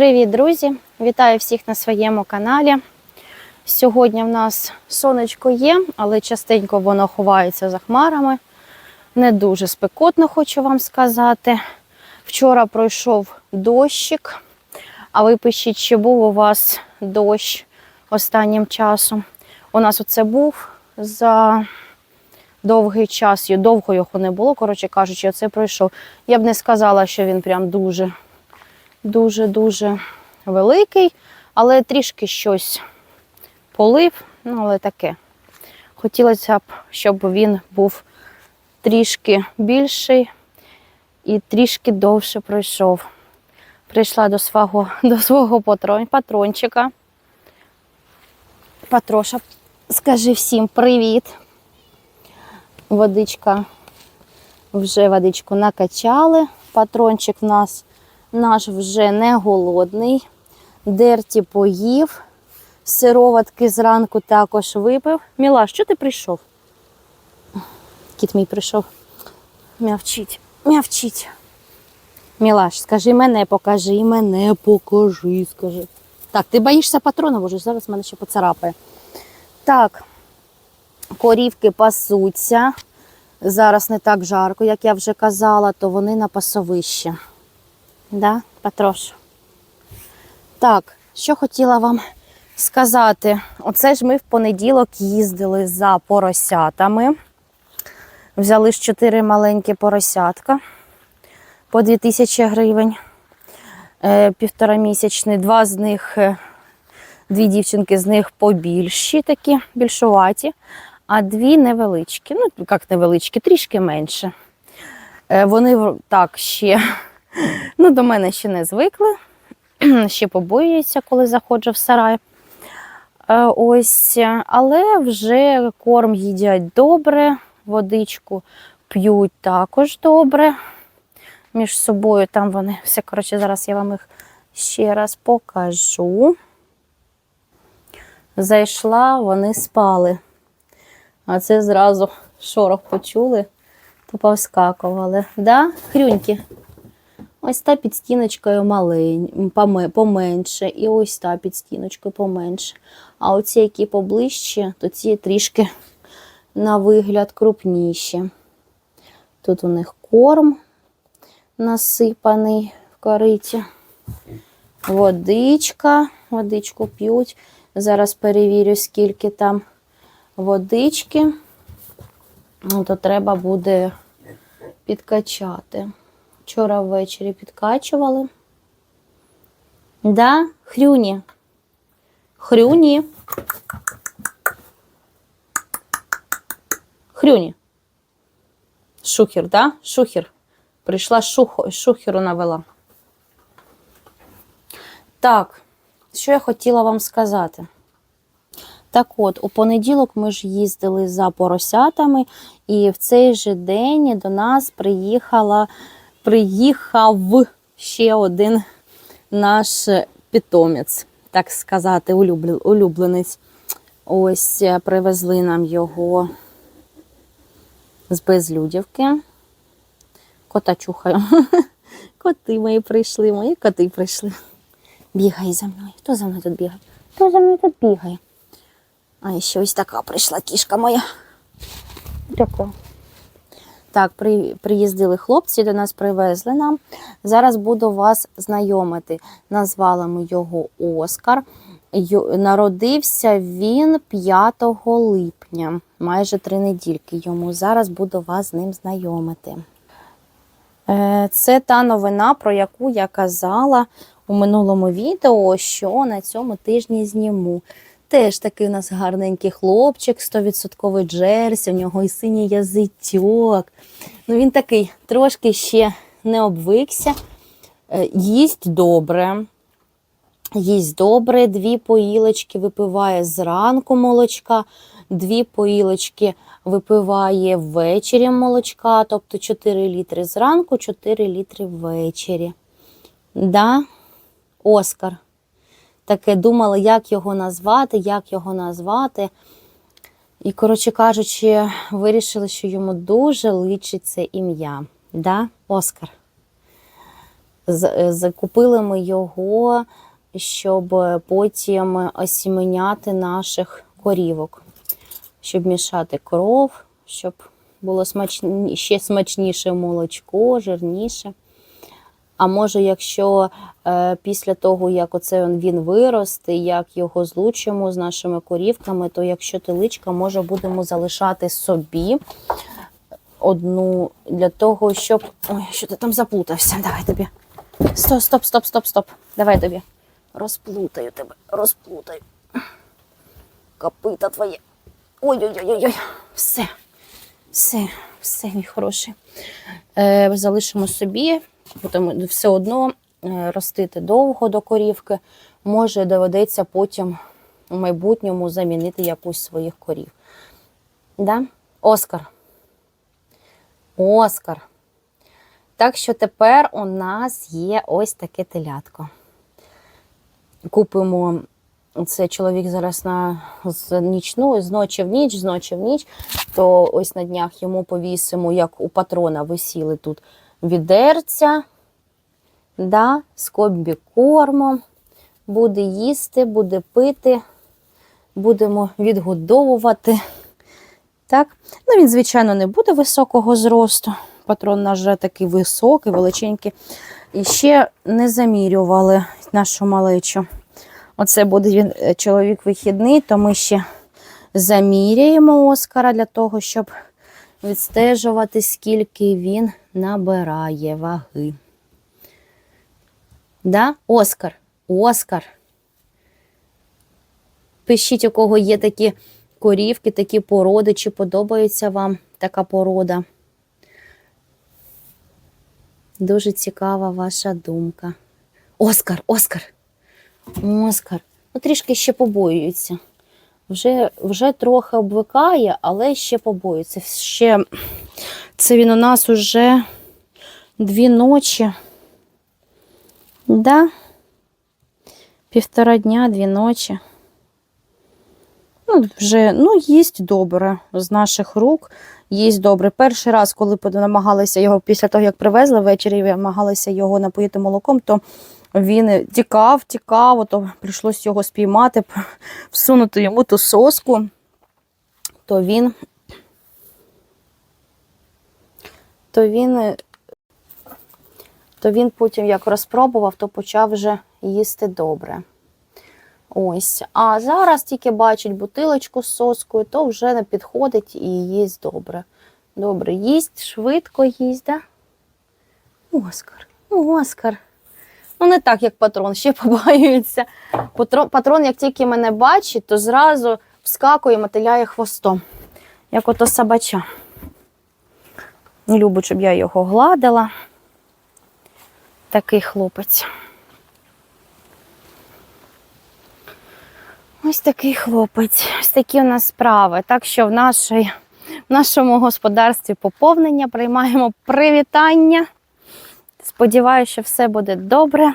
Привіт, друзі! Вітаю всіх на своєму каналі. Сьогодні в нас сонечко є, але частенько воно ховається за хмарами. Не дуже спекотно, хочу вам сказати. Вчора пройшов дощик, а ви пишіть, чи був у вас дощ останнім часом. У нас оце був за довгий час, довго його не було, коротше кажучи, оце пройшов. Я б не сказала, що він прям дуже дуже-дуже великий, але трішки щось полив, ну, але таке. Хотілося б, щоб він був трішки більший і трішки довше пройшов. Прийшла до свого, до свого патрон, патрончика. Патроша, скажи всім привіт. Водичка, вже водичку накачали. Патрончик в нас наш вже не голодний. Дерті поїв. Сироватки зранку також випив. Міла, що ти прийшов? Кіт мій прийшов. Мявчить, мявчить. Мілаш, скажи мене, покажи, мене покажи, скажи. Так, ти боїшся патрона, боже, зараз мене ще поцарапає. Так, корівки пасуться. Зараз не так жарко, як я вже казала, то вони на пасовищі. Да, Патрош? Так, що хотіла вам сказати. Оце ж ми в понеділок їздили за поросятами. Взяли ж чотири маленькі поросятка по 2000 гривень. Е, Півторамісячний. Два з них, е, дві дівчинки з них побільші, такі, більшуваті, а дві невеличкі. Ну, як невеличкі, трішки менше. Е, Вони так ще ну, до мене ще не звикли, ще побоюються, коли заходжу в сарай. Е, Ось, але вже корм їдять добре, водичку п'ють також добре. Між собою там вони все. Коротше, зараз я вам їх ще раз покажу. Зайшла, вони спали. А це зразу шорох почули, то повскакували. Да, хрюньки? Ось та під стіночкою малень, поменше, і ось та під стіночкою поменше. А оці, які поближче, то ці трішки на вигляд крупніші. Тут у них корм насипаний в кориті. Водичка, водичку п'ють. Зараз перевірю, скільки там водички. Ну, то треба буде підкачати. Вчора ввечері підкачували. Да, хрюні. Хрюні. Хрюні. Шухер, да? Шухер. Прийшла шухо, шухеру навела. Так, що я хотіла вам сказати? Так от, у понеділок ми ж їздили за поросятами, і в цей же день до нас приїхала, приїхав ще один наш питомець, так сказати, улюбле- улюбленець. Ось е, привезли нам його з Безлюдівки. Кота чухаю. Коти мої прийшли, мої коти прийшли. Бігай за мною. Хто за мною тут бігає? Хто за мною тут бігає? А ще ось така прийшла кішка моя. Така. Так, при, приїздили хлопці, до нас привезли нам. Зараз буду вас знайомити. Назвала ми його Оскар. Ю- Народився він 5 липня, майже три недільки йому. Зараз буду вас з ним знайомити. Е, Це та новина, про яку я казала у минулому відео, що на цьому тижні зніму. Теж такий у нас гарненький хлопчик, 100% джерсі, у нього і синій язичок. Ну, він такий трошки ще не обвикся. Е, Їсть добре. Їсть добре, дві поїлочки випиває зранку молочка, дві поїлочки випиває ввечері молочка, тобто 4 літри зранку, 4 літри ввечері. Да? Оскар. Таке думала, як його назвати, як його назвати. І, коротше кажучи, вирішили, що йому дуже личить ім'я. Да? Оскар. Е, Закупили ми його, щоб потім осіменяти наших корівок, щоб мішати кров, щоб було смачні, ще смачніше молочко, жирніше. А може, якщо е, після того, як оце він виросте, як його злучимо з нашими корівками, то якщо теличка, може будемо залишати собі одну для того, щоб. Ой, що ти там заплутався? Давай тобі. Стоп, стоп, стоп, стоп, стоп. Давай тобі. Розплутаю тебе, розплутаю. Копита твоє. Ой-ой-ой-ой. Все. Все, все, мій хороший. Е, залишимо собі, тому все одно е, ростити довго до корівки. Може, доведеться потім у майбутньому замінити якусь своїх корів. Да? Оскар. Оскар. Так що тепер у нас є ось таке телятко. Купимо це чоловік зараз на з нічну, з ночі в ніч, з ночі в ніч, то ось на днях йому повісимо, як у патрона висіли тут відерця, да, з комбікормом. Буде їсти, буде пити, будемо відгодовувати. Так? Ну, він, звичайно, не буде високого зросту. Патрон наш вже такий високий, величенький. І ще не замірювали нашу малечу. Оце буде він е, чоловік вихідний, то ми ще заміряємо Оскара для того, щоб відстежувати, скільки він набирає ваги. Да? Оскар, Оскар. Пишіть, у кого є такі корівки, такі породи, чи подобається вам така порода. Дуже цікава ваша думка. Оскар, Оскар. Оскар. Ну, трішки ще побоюється. Вже, вже трохи обвикає, але ще побоюється. Ще це він у нас уже дві ночі. Да? Півтора дня, дві ночі. Ну, вже ну, їсть добре з наших рук. Їсть добре. Перший раз, коли намагалися його після того, як привезли ввечері, намагалися його напоїти молоком, то він тікав, тікав, то прийшлося його спіймати, всунути йому ту соску, то він, то він, то він потім як розпробував, то почав вже їсти добре. Ось. А зараз тільки бачить бутилочку з соскою, то вже не підходить і їсть добре. Добре, їсть, швидко їсть, да? Оскар, ну, Оскар. Ну, не так, як патрон, ще побаюється. Патрон, патрон, як тільки мене бачить, то зразу вскакує, мотиляє хвостом, як ото собача. Не щоб я його гладила. Такий хлопець. Ось такий хлопець, ось такі у нас справи. Так що в, нашій, в нашому господарстві поповнення приймаємо привітання. Сподіваюся, що все буде добре.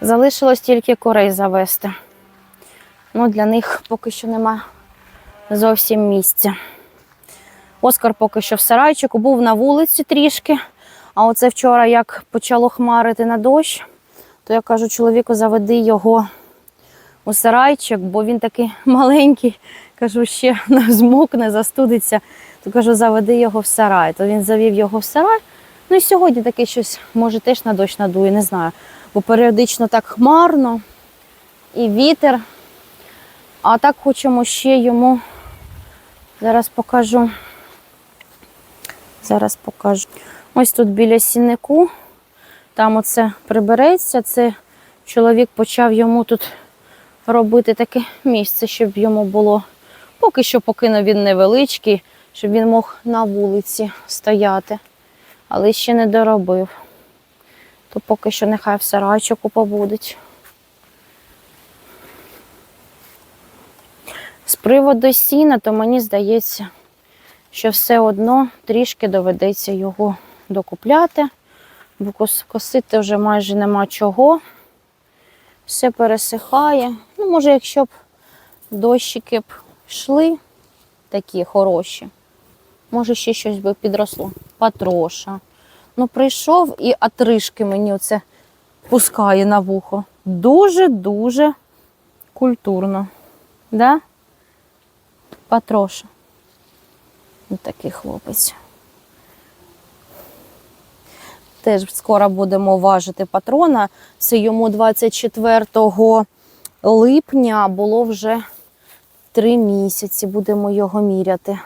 Залишилось тільки курей завести. Ну, для них поки що нема зовсім місця. Оскар поки що в сарайчику, був на вулиці трішки. А оце вчора, як почало хмарити на дощ, то я кажу, чоловіку, заведи його у сарайчик, бо він такий маленький. Кажу, ще не змокне, застудиться. То кажу, заведи його в сарай. То він завів його в сарай. Ну і сьогодні таке щось, може, теж на дощ надує, не знаю. Бо періодично так хмарно і вітер. А так хочемо ще йому. Зараз покажу. Зараз покажу. Ось тут біля сіннику. Там оце прибереться. Це чоловік почав йому тут робити таке місце, щоб йому було. Поки що покинув він невеличкий, щоб він мог на вулиці стояти. Але ще не доробив. То поки що нехай в сарайчику побудуть. З приводу сіна, то мені здається, що все одно трішки доведеться його докупляти, бо косити вже майже нема чого. Все пересихає. Ну, може, якщо б дощики б йшли такі хороші, може ще щось би підросло. Патроша. Ну, прийшов і отришки мені оце пускає на вухо. Дуже-дуже культурно. Да? Патроша. Ось такий хлопець. Теж скоро будемо важити патрона. Це йому 24 липня було вже три місяці. Будемо його міряти.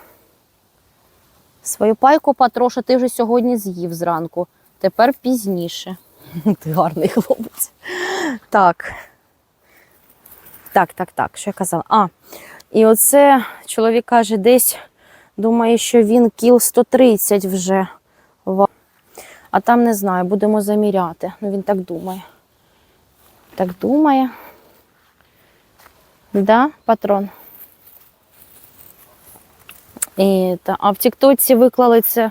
Свою пайку Патроша ти вже сьогодні з'їв зранку. Тепер пізніше. Ти гарний хлопець. Так. Так, так, так, що я казала? А, і оце чоловік каже, десь думає, що він кіл 130 вже. А там не знаю, будемо заміряти. Ну, він так думає. Так думає. Да, патрон? І, та, а в Тіктоці виклали це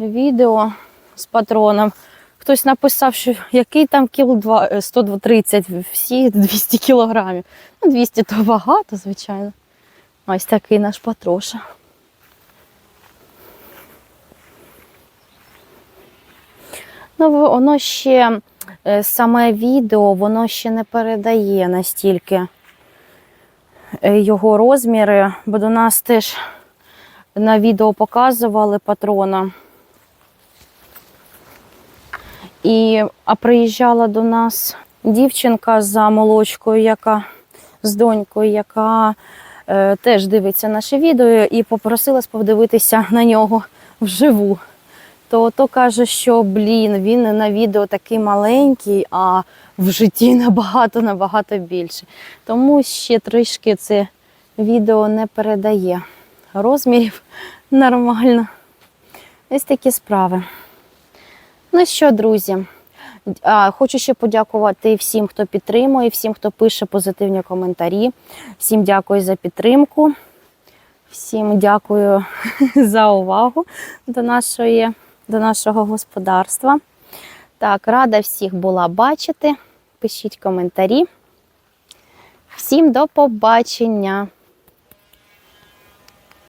відео з патроном. Хтось написав, що який там кіл два- е, 130, всі 200 кілограмів. Ну, 200 то багато, звичайно. Ось такий наш патроша. Ну, воно ще е, саме відео, воно ще не передає настільки е, його розміри, бо до нас теж на відео показували патрона. І а приїжджала до нас дівчинка за молочкою, яка з донькою, яка е, теж дивиться наше відео і попросила подивитися на нього вживу. То то каже, що блін, він на відео такий маленький, а в житті набагато набагато більше. Тому ще трішки це відео не передає розмірів нормально. Ось такі справи. Ну що, друзі, хочу ще подякувати всім, хто підтримує, всім, хто пише позитивні коментарі. Всім дякую за підтримку. Всім дякую за увагу до, нашої, до нашого господарства. Так, рада всіх була бачити. Пишіть коментарі. Всім до побачення!